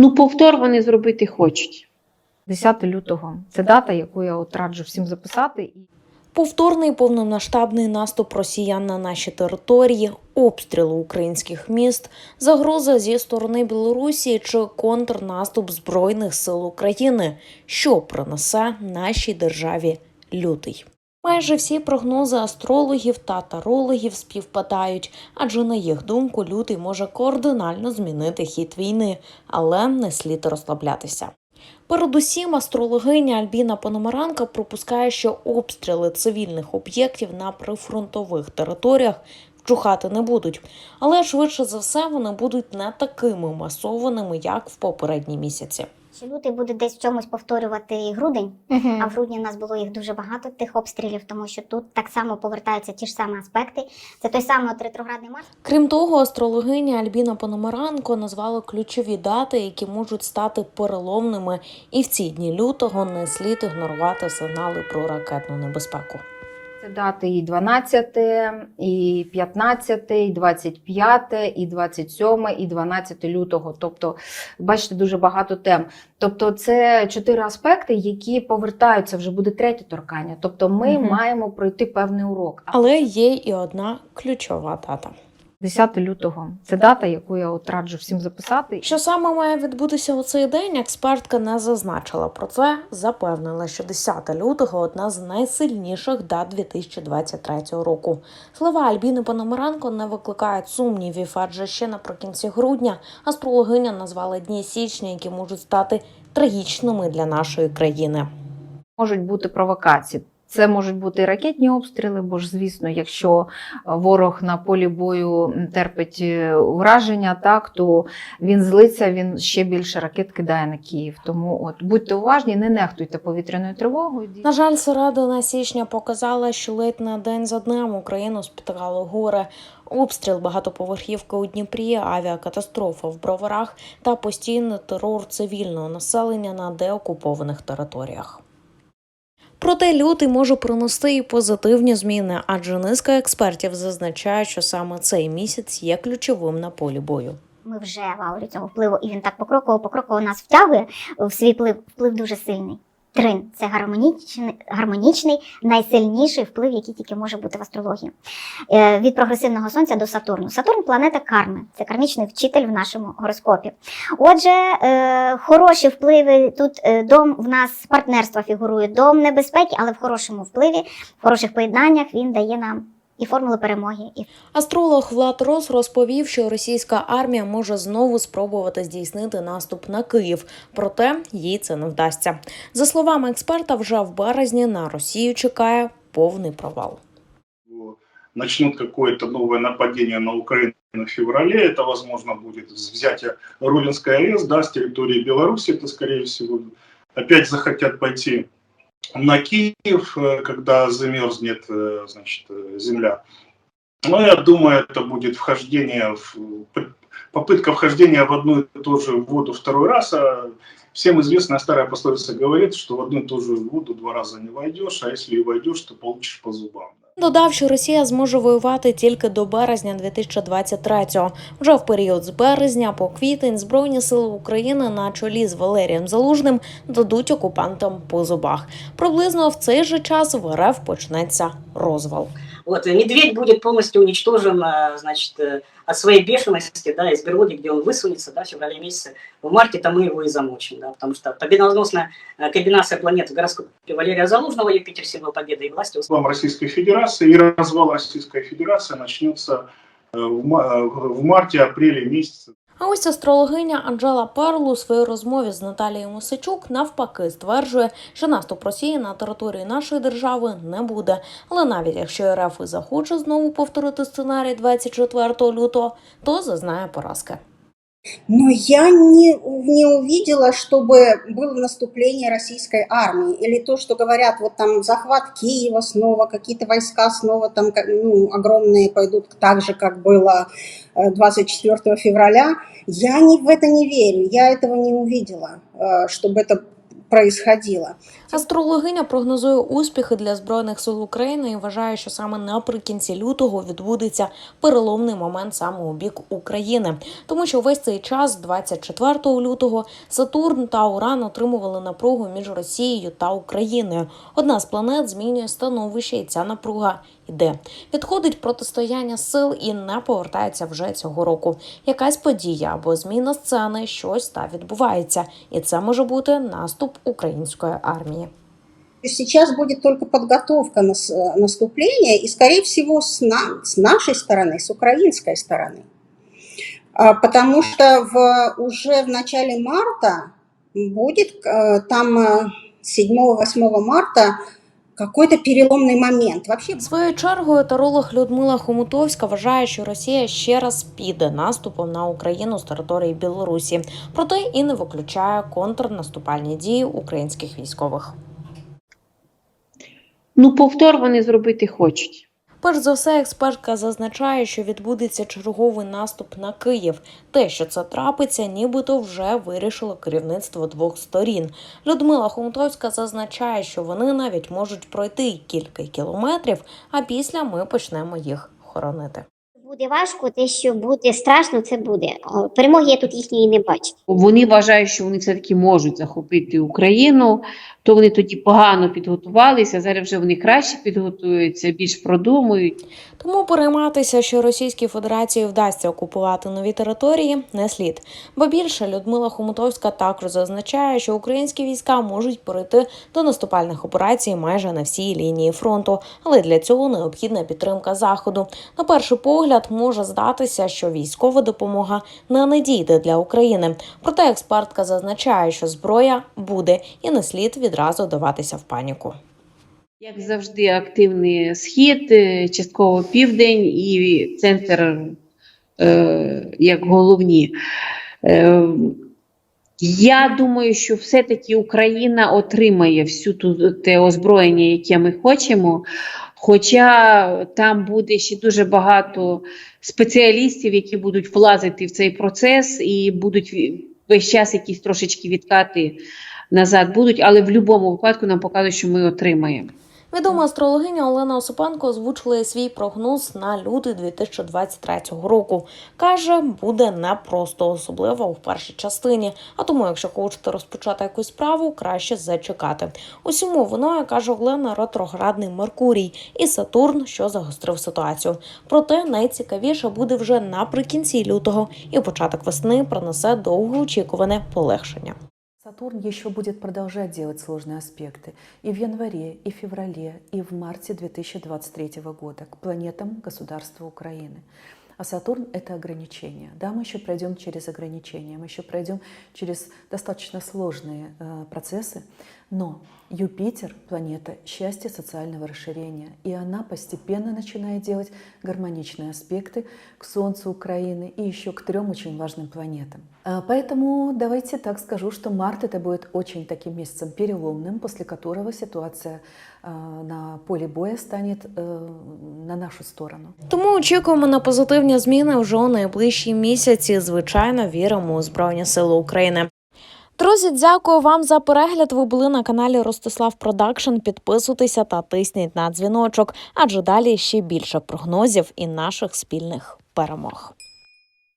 Ну, повтор вони зробити хочуть. 10 лютого це дата, яку я от раджу всім записати. І Повторний повномасштабний наступ росіян на наші території, обстріли українських міст, загроза зі сторони Білорусі чи контрнаступ збройних сил України, що принесе нашій державі лютий. Майже всі прогнози астрологів та тарологів співпадають, адже на їх думку лютий може кардинально змінити хід війни, але не слід розслаблятися. Передусім, астрологиня Альбіна Пономаранка пропускає, що обстріли цивільних об'єктів на прифронтових територіях вчухати не будуть, але швидше за все вони будуть не такими масованими, як в попередні місяці. Чи лютий буде десь в чомусь повторювати грудень, а в грудні в нас було їх дуже багато тих обстрілів, тому що тут так само повертаються ті ж самі аспекти. Це той самий от ретроградний Марс. Крім того, астрологиня Альбіна Пономаранко назвала ключові дати, які можуть стати переломними, і в ці дні лютого не слід ігнорувати сигнали про ракетну небезпеку. Дати і 12, і 15, і 25, і 27, і 12 лютого. Тобто, бачите, дуже багато тем. Тобто, це чотири аспекти, які повертаються, вже буде третє торкання. Тобто, ми угу. маємо пройти певний урок. Але є і одна ключова дата. 10 лютого це дата, яку я от раджу всім записати. Що саме має відбутися у цей день, експертка не зазначила. Про це запевнила, що 10 лютого одна з найсильніших дат 2023 року. Слова Альбіни Пономаранко не викликають сумнівів, адже ще наприкінці грудня астрологиня назвала дні січня, які можуть стати трагічними для нашої країни. можуть бути провокації. Це можуть бути ракетні обстріли, бо ж, звісно, якщо е, ворог на полі бою терпить е, ураження, так то він злиться, він ще більше ракет кидає на Київ. Тому от будьте уважні, не нехтуйте повітряною тривогою. На жаль, середина січня показала, що ледь на день за днем Україну спіткало горе. Обстріл багатоповерхівки у Дніпрі, авіакатастрофа в Броварах та постійний терор цивільного населення на деокупованих територіях. Проте лютий може принести і позитивні зміни, адже низка експертів зазначає, що саме цей місяць є ключовим на полі бою. Ми вже в аурі цього впливу, і він так покроково покроково нас втягує в свій вплив. Вплив дуже сильний. Трин це гармонічний, гармонічний, найсильніший вплив, який тільки може бути в астрології. Е, від прогресивного сонця до Сатурну. Сатурн планета карми, це кармічний вчитель в нашому гороскопі. Отже, е, хороші впливи тут е, дом в нас партнерства фігурує, дом небезпеки, але в хорошому впливі, в хороших поєднаннях він дає нам і формули перемоги, і Астролог Влад Рос розповів, що російська армія може знову спробувати здійснити наступ на Київ, проте їй це не вдасться. За словами експерта, вже в березні на Росію чекає повний провал. начнут какое-то новое нападение на Украину в феврале, это, возможно, будет взятие Рулинской АЭС, да, с территории Беларуси, это, скорее всего, опять захотят пойти на Киев, э, когда замерзнет, э, значит, э, земля. Но я думаю, это будет вхождение, в, попытка вхождения в одну и ту же воду второй раз, а Всем известная старая пословица говорит, что в одну и ту же воду два раза не войдешь, а если и войдешь, то получишь по зубам. Додав, що Росія зможе воювати тільки до березня 2023-го. Вже в період з березня по квітень Збройні сили України на чолі з Валерієм Залужним дадуть окупантам по зубах. Приблизно в цей же час в РФ почнеться розвал. Вот, медведь будет полностью уничтожен, э, значит, э, от своей бешености, да, из берлоги, где он высунется, да, в феврале месяце. В марте там мы его и замочим, да, потому что победоносная э, комбинация планет в гороскопе Валерия Залужного, Юпитер, символ победы и власти, Вам Российской Федерации и развал Российской Федерации начнется в марте-апреле месяце. А ось астрологиня Анжела Перлу у своїй розмові з Наталією Мосичук навпаки стверджує, що наступ Росії на території нашої держави не буде. Але навіть якщо РФ і захоче знову повторити сценарій 24 лютого, то зазнає поразки. Но я не, не увидела, чтобы было наступление российской армии. Или то, что говорят, вот там захват Киева снова, какие-то войска снова там как- ну, огромные пойдут, так же, как было э, 24 февраля. Я не, в это не верю, я этого не увидела, э, чтобы это происходило. Астрологиня прогнозує успіхи для збройних сил України і вважає, що саме наприкінці лютого відбудеться переломний момент саме у бік України, тому що весь цей час, 24 лютого, Сатурн та Уран отримували напругу між Росією та Україною. Одна з планет змінює становище, і ця напруга йде. Відходить протистояння сил і не повертається вже цього року. Якась подія або зміна сцени, щось та відбувається, і це може бути наступ української армії. То есть Сейчас будет только подготовка нас- э, наступления, и, скорее всего, с, на- с нашей стороны, с украинской стороны. А, Потому что в, уже в начале марта будет э, там э, 7-8 марта какой-то переломный момент. Вообще Своєю чергою таролог Людмила Хомутовська вважає, що Росія ще раз піде наступом на Україну з території Білорусі, проте і не виключає контрнаступальні дії українських військових. Ну, повтор вони зробити хочуть. Перш за все, експертка зазначає, що відбудеться черговий наступ на Київ. Те, що це трапиться, нібито вже вирішило керівництво двох сторін. Людмила Хомутовська зазначає, що вони навіть можуть пройти кілька кілометрів, а після ми почнемо їх хоронити. Буде важко, те, що буде страшно, це буде. Перемоги я тут їхньої не бачу. Вони вважають, що вони все-таки можуть захопити Україну, то вони тоді погано підготувалися. Зараз вже вони краще підготуються, більш продумують. Тому перейматися, що Російській Федерації вдасться окупувати нові території, не слід. Бо більше Людмила Хомутовська також зазначає, що українські війська можуть перейти до наступальних операцій майже на всій лінії фронту, але для цього необхідна підтримка заходу. На перший погляд може здатися, що військова допомога не надійде для України. Проте експертка зазначає, що зброя буде і не слід відразу даватися в паніку. Як завжди, активний схід, е, частково південь і центр е, як головні. Е, я думаю, що все-таки Україна отримає всю ту те озброєння, яке ми хочемо. Хоча там буде ще дуже багато спеціалістів, які будуть влазити в цей процес і будуть весь час якісь трошечки відкати назад будуть, але в будь-якому випадку нам показують, що ми отримаємо. Відома астрологиня Олена Осипенко озвучила свій прогноз на лютий 2023 року. Каже, буде непросто, особливо в першій частині. А тому, якщо хочете розпочати якусь справу, краще зачекати. Усьому виною, каже Олена, ретроградний Меркурій і Сатурн, що загострив ситуацію. Проте найцікавіше буде вже наприкінці лютого, і початок весни принесе довгоочікуване полегшення. Сатурн еще будет продолжать делать сложные аспекты и в январе, и в феврале, и в марте 2023 года к планетам государства Украины. А Сатурн – это ограничения. Да, мы еще пройдем через ограничения, мы еще пройдем через достаточно сложные э, процессы, но Юпитер – планета счастья социального расширения, и она постепенно начинает делать гармоничные аспекты к Солнцу Украины и еще к трем очень важным планетам. А, Поэтому давайте так скажу, что март это будет очень таким месяцем переломным, после которого ситуация а, на поле боя станет э, на нашу сторону. Тому очікуємо на позитивні зміни вже у найближчі місяці. Звичайно, віримо у Збройні Сили України. Друзі, дякую вам за перегляд. Ви були на каналі Ростислав Продакшн. Підписуйтеся та тисніть на дзвіночок, адже далі ще більше прогнозів і наших спільних перемог.